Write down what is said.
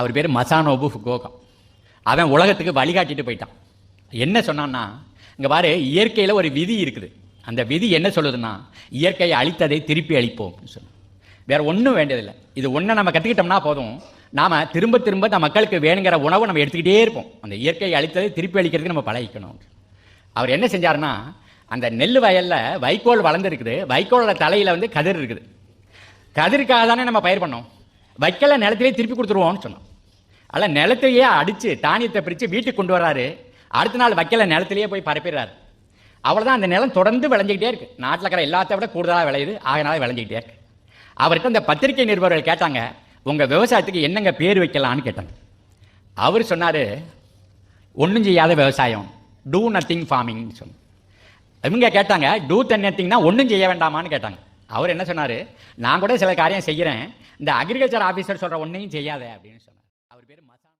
அவர் பேர் Masanobu Fukuoka அவன் உலகத்துக்கு வழிகாட்டிட்டு போயிட்டான். என்ன சொன்னான்னா இங்கே பாரு இயற்கையில் ஒரு விதி இருக்குது. அந்த விதி என்ன சொல்லுதுன்னா இயற்கையை அழித்ததை திருப்பி அழிப்போம் சொல்லு வேறு ஒன்றும் வேண்டியதில்லை. இது ஒன்றை நம்ம கற்றுக்கிட்டோம்னா போதும். நாம் திரும்ப திரும்ப நம்ம மக்களுக்கு வேணுங்கிற உணவை நம்ம எடுத்துக்கிட்டே இருப்போம். அந்த இயற்கையை அழித்ததை திருப்பி அழிக்கிறதுக்கு நம்ம பழகிக்கணும் அவர் என்ன செஞ்சாருன்னா அந்த நெல் வயலில் வைக்கோல் வளர்ந்துருக்குது. வைக்கோலோட தலையில் வந்து கதிர் இருக்குது. கதிருக்காக தானே நம்ம பயிர் பண்ணோம். வைக்கல நிலத்திலே திருப்பி கொடுத்துருவோம்னு சொன்னோம் அல்ல நிலத்தையே அடித்து தானியத்தை பிரித்து வீட்டுக்கு கொண்டு வராரு அடுத்த நாள் வைக்கல நிலத்திலேயே போய் பரப்பிடுறாரு. அவ்வளோதான் அந்த நிலம் தொடர்ந்து விளைஞ்சிக்கிட்டே இருக்கு. நாட்டில் இருக்கிற எல்லாத்த விட கூடுதலாக விளையுது. ஆகினால விளைஞ்சிக்கிட்டே இருக்கு. அவர்கிட்ட அந்த பத்திரிகை நிருபர்கள் கேட்டாங்க உங்கள் விவசாயத்துக்கு என்னங்க பேர் வைக்கலான்னு கேட்டாங்க. அவர் சொன்னார் ஒன்றும் செய்யாத விவசாயம். டூ நத்திங் ஃபார்மிங்னு சொன்னார். இவங்க கேட்டாங்க டூ தன் நத்திங்னா ஒன்றும் செய்ய வேண்டாமான்னு கேட்டாங்க. அவர் என்ன சொன்னார் நான் கூட சில காரியம் செய்கிறேன் இந்த அக்ரிகல்ச்சர் ஆஃபீஸர் சொல்கிற ஒன்றையும் செய்யாத. அப்படின்னு சொன்னார். அவர் பேர் மசானோ